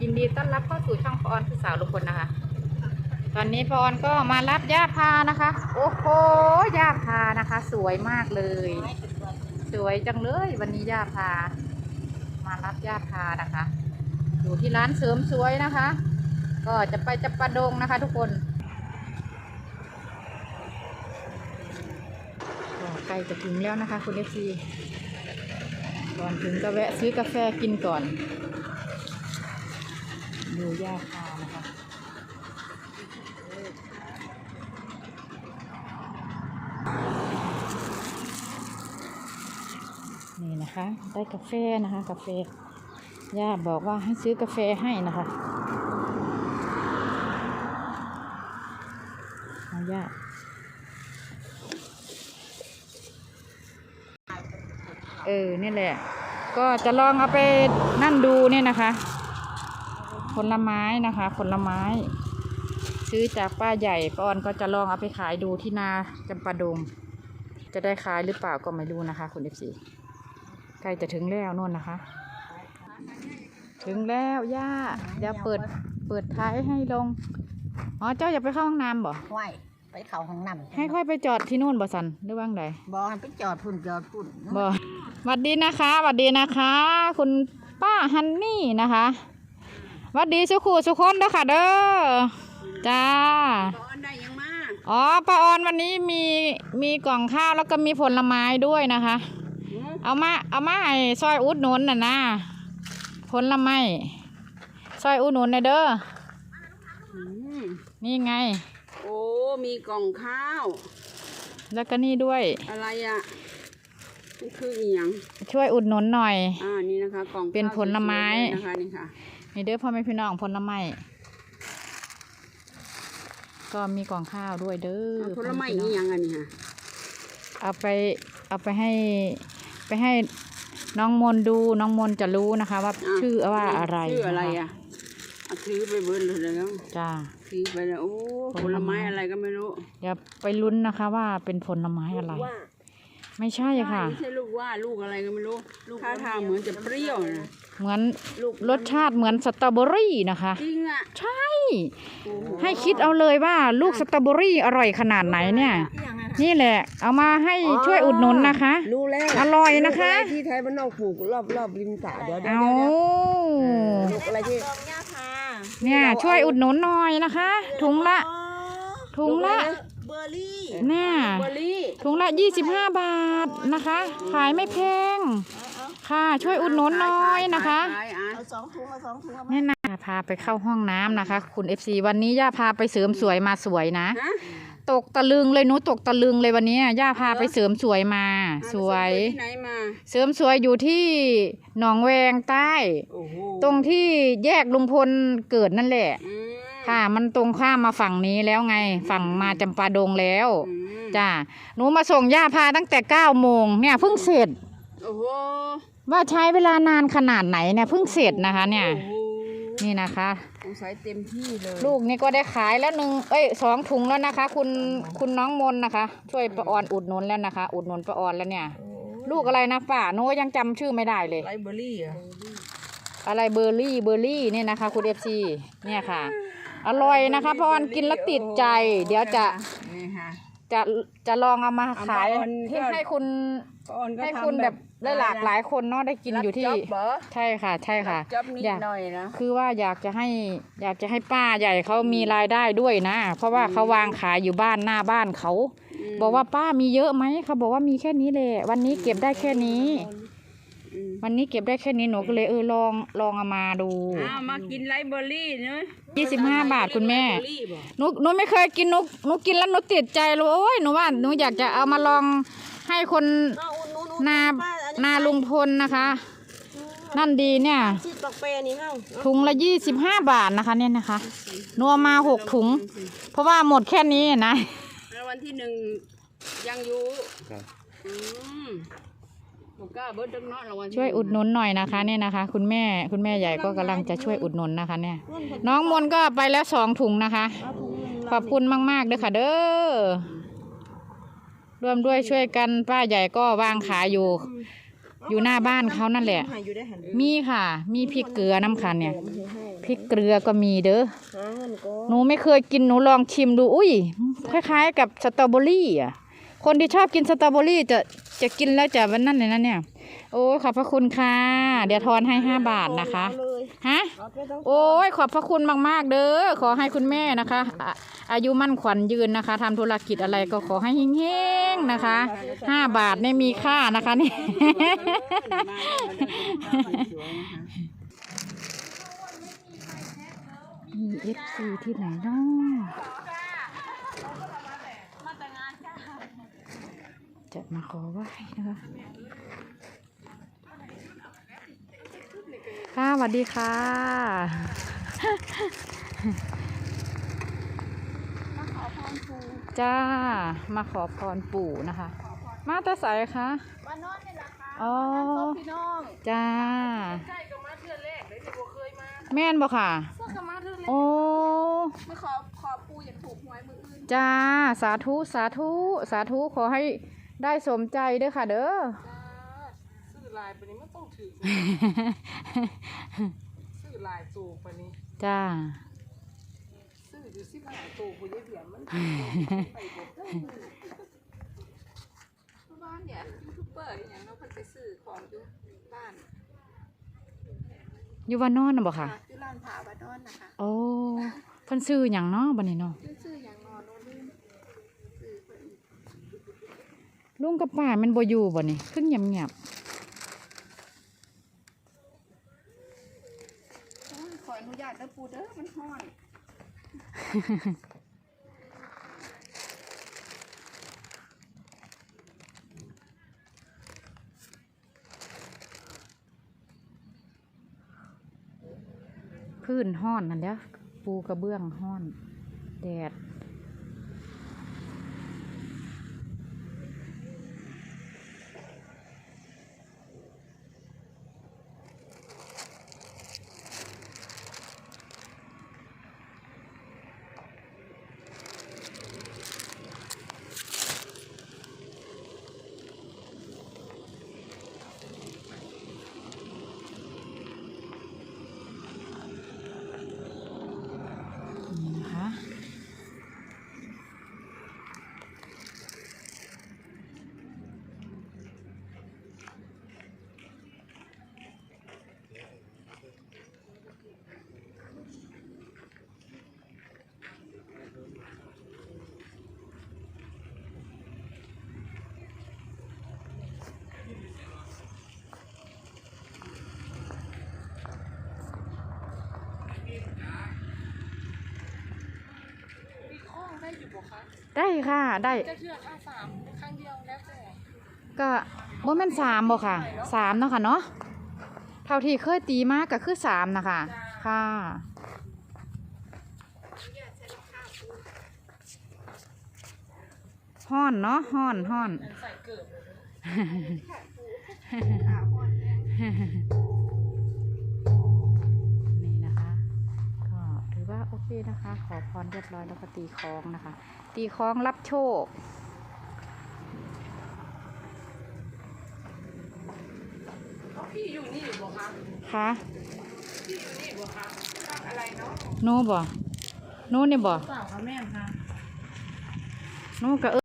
ยินดีต้อนรับเข้าสู่ช่องปออนคือสาวลุงพลนะคะ ตอนนี้ปออนก็มารับย่าพานะคะ โอ้โหย่าพานะคะ สวยมากเลย สวยจังเลยวันนี้ย่าพา มารับย่าพานะคะ อยู่ที่ร้านเสริมสวยนะคะ ก็จะไปจับปลาดงนะคะ ทุกคนใกล้จะถึงแล้วนะคะคุณเอฟซีก่อนถึงก็แวะซื้อกาแฟกินก่อน ดูยาคานะคะนี่นะคะ ได้กาแฟนะคะ กาแฟย่าบอกว่าให้ซื้อกาแฟให้นะคะเอาย่าเออ นี่แหละ ก็จะลองเอาไปนั่นดูเนี่ยนะคะ ลไม้นะคะ ผลไม้ ซื้อจากป้าใหญ่ป้าออนก็จะลองเอาไปขายดูที่นาจำปาดง จะได้ขายหรือเปล่าก็ไม่รู้นะคะ คุณเอฟซีใกล้จะถึงแล้วนู่นนะคะ ถึงแล้วย่าอย่าเปิดเปิดท้ายให้ลง อ๋อเจ้าอย่าไปเข้าห้องน้ำบ่ไหวไปเขาห้องน้ำให้ค่อยไปจอดที่นู่นบ่สันหรือว่างใดบอให้ไปจอดพุ่นจอดพุ่นบ่หวัดดีนะคะหวัดดีนะคะ คุณป้าฮันนี่นะคะห วัดดีสุขูสุคนเด้อค่ะเด้อจ้าบอได้ยังมาอ๋อป้าออนวันนี้มีมีกล่องข้าวแล้วก็มีผลไม้ด้วยนะคะ เอามาเอามาให้ซอยอุดหนุนน่ะนะผลไม้ซอยอุดหนุนนะเด้อนี่ไง โอ้มีกล่องข้าว แล้วก็นี่ด้วย อะไรอะนี่คืออีหยังช่วยอุดหนุนหน่อย อ่านี่นะคะกล่องข้าวเป็นผลไม้สวยๆเลยนะคะนี่ค่ะ นี่เด้อพ่อแม่พี่น้องผลไม้ก็มีกล่องข้าวด้วยเด้อเอาผลไม้พ่ออีแพี่น้องหยังอันนี้ค่ะเอาไปเอาไปให้ไปให้น้องมนต์ดูน้องมนต์จะรู้นะคะ ว่าะชื่อว่าอะไรชื่ออะไรนคอะเอาถือไปเบิดเลยแล้วจ้าถือไปแล้วโอ้ผผลลไม้ไม้อะไรก็ไม่รู้อย่าไปลุ้นนะคะว่าเป็นผลไม้อะไรว่า ไม่ใช่ค่ะ ไม่ใช่ลูกว่าลูกอะไรก็ไม่รู้ท่าทางเหมือนจะเปรี้ยวนะเหมือนลูกรสชาติเหมือนสตรอเบอรี่นะคะ จริงอะใช่โอ้โให้คิดเอาเลยว่าลูกสตรอเบอรี่อร่อยขนาดไหนเนี่ย นี่แหละ เอามาให้ช่วยอุดหนุนนะคะ รู้แล้วอร่อยนะคะลูกอะไรที่ไทยมันนอกปลูกรอบรอบริมสระเดี๋ยวเดี๋ยวเอาเดี๋ยวลูกอะไรที่เนี่ยช่วยอุดหนุนหน่อยนะคะ ถุงละ ถุงละ เบอร์รี่เนี่ยเบอร์รี่ถุงละ 25 บาทนะคะ ขายไม่แพง ค่ะช่วยอุดหนุนหน่อยนะคะขายอะเอาสองถุงเอาสองถุงเอามานี่นะพาไปเข้าห้องน้ำนะคะ คุณ FC วันนี้ย่าพาไปเสริมสวยมาสวยนะ ฮะตกตะลึงเลยหนูตกตะลึงเลยวันนี้ย่าพาไปเสริมสวยมา สวยที่ไหนมาเสริมสวยอยู่ที่หนองแวงใต้ โอ้โหตรงที่แยกลุงพลเกิดนั่นแหละ อืม ค่ะ มันตรงข้ามมาฝั่งนี้แล้วไง ฝั่งมาจำปาดงแล้ว อืมจ้าหนูมาส่งย่าพาตั้งแต่เก้าโมงเนี่ยเพิ่งเสร็จ โอ้โหว่าใช้เวลานานขนาดไหนเนี่ยเพิ่งเสร็จนะคะ เนี่ย โอ้โหนี่นะคะ สงสัยเต็มที่เลยลูกนี่ก็ได้ขายแล้วหนึ่งเอ้ยสองถุงแล้วนะคะ คุณคุณน้องมนนะคะ ช่วยประออนอุดหนุนแล้วนะคะ อุดหนุนประออนแล้วเนี่ยลูกอะไรนะป่าหนูยังจำชื่อไม่ได้เลยไรเบอร์รี่เหรอะอะไรเบอร์รี่เบอร์รี่เนี่ยนะคะ คุณเอฟซีเนี่ยค่ะ อร่อยนะคะประออนกินแล้วติดใจ เดี๋ยวจะนี่ค่ะจะจะลองเอามาขายเอามาออนที่ก็ให้คุณป้าออนก็ให้ทำคุณแบบได้หลากหลายคนเนาะได้กินอยู่ที่ รับจ๊อบเหรอใช่ค่ะ ใช่ค่ะรับจ๊อบนิดอยากหน่อยนะ คือว่าอยากจะให้อยากจะให้ป้าใหญ่เขามีรายได้ด้วยนะ เพราะว่าเขาวางขายอยู่บ้านหน้าบ้านเขามบอกว่าป้ามีเยอะไหมเขาบอกว่ามีแค่นี้เลยวันนี้เก็บได้แค่นี้ อืม วันนี้เก็บได้แค่นี้หนูก็เลยเออลองลองเอามาดู อ้าวมากินไรเบอร์รี่เนอะยี่สิบห้าบาทคุณแม่ไรเบอร์รี่บอกหนูหนูไม่เคยกินหนูหนูกินแล้วหนูติดใจเลยโอ้ยหนูว่าหนูอยากจะเอามาลองให้คนเอาอุ่นๆๆนาป้อันาลุงพลนะคะ นั่นดีเนี่ย ชิดปักเปรนี่เฮาถุงละยี่สิบห้าบาทนะคะเนี่ยนะคะหนัวมาหกถุง เพราะว่าหมดแค่นี้นะแล้ววันที่หนึ่งยังอยู่อืมบอก ช่วยอุดหนุนหน่อยนะคะเนี่ยนะคะ คุณแม่คุณแม่ใหญ่ก็กำลังจะช่วยอุดหนุนนะคะ เนี่ย น้องมนต์ก็ไปแล้วสองถุงนะคะเอาถุงหนึ่งขอบคุณมากๆเด้อค่ะ เด้อร่วมด้วยช่วยกันป้าใหญ่ก็วางขายอยู่ อยู่หน้าบ้านเขานั่นแหละให้อยู่ได้หันมีค่ะ มีพริกเกลือน้ำคันเนี่ยพริกเกลือก็มีเด้อหาเงินก็หนูไม่เคยกินหนูลองชิมดูอุ้ยคล้าย ๆ กับสตรอเบอรี่อะ คนที่ชอบกินสตรอเบอรี่จะจะกินแล้วจะวันนั้นเลยนะเนี่ย โอ้ยขอบพระคุณค่ะ เดี๋ยวทอนให้ห้าบาทนะคะ ฮะ โอ้ยขอบพระคุณมากๆ เด้อ ขอให้คุณแม่นะคะอะอายุมั่นขวัญยืนนะคะ ทำธุรกิจอะไรก็ขอให้เฮงๆนะคะห้าบาทเนี่ยมีค่านะคะนี่ มีเอฟซีที่ไหนเนาะ จะมาขอไหว้นะคะค่ะสวัสดีค่ะจ้า มาขอพรปู่นะคะ มาแตาใสคะมานอนนี่แหละค่ะอ๋อพี่น้องจ้าใช่ก็มาเทื่อแรกเลยที่บ่เคยมา แม่นบ่ค่ะก็ก็มาเทื่อแรกโอ้มาขอขอปูอยากถูกหวยมืออื่นจ้า สาธุ สาธุ สาธุ ขอให้ ได้สมใจเด้อค่ะ เด้อจ้าซื้อลายปานนี้มันต้องถือซื้อลายตูปานนี้จ้าซื้ออยู่สิบห้าตูผู้ยายเบียมมันไปบ่ได้บ้านเนี่ยยูทูบเบอร์อหย่างเนาะเพิ่นไปซื้อของอยู่บ้านอยู่ว่านอนน่ะบ่ค่ะคือร้านผาบ้านนอนนะคะโอ้เพิ่นซื้อหยังเนาะบัดนี้เนาะซื้อซื้ออย่างนอนโน่นนี่ซื้อเพิ่น ลุงกับป้ามันบ่อยู่บ่นี่ขึ้นเงียบโอ้ยขออนุญาตเด้อปูเด้อมันฮ้อนๆพื้นห้อนนั่นแหล้วปูกระเบื้องห้อน แดด องได้อยู่บ่คะได้ค่ะได้จะเชื่อค่าสามครั้งเดียวแล้วแต่ก็บ่แม่นสามบ่ค่ะสามเนาะค่ะเนาะเท่าที่เคยตีมากก็คือสามนะคะค่ะห้อนเนาะห้อนห้อนใส่เกิดเลย ถือว่าโอเคนะคะ ขอพรเรียบร้อยแล้วก็ตีคล้องนะคะ ตีคล้องรับโชคเอาพี่อยู่นี่บ่คะค่ะพี่อยู่นี่บ่คะตั้งอะไรเนาะหนูบ่หนูนี่บ่เปล่าค่ะแม่ค่ะหนูก็เอ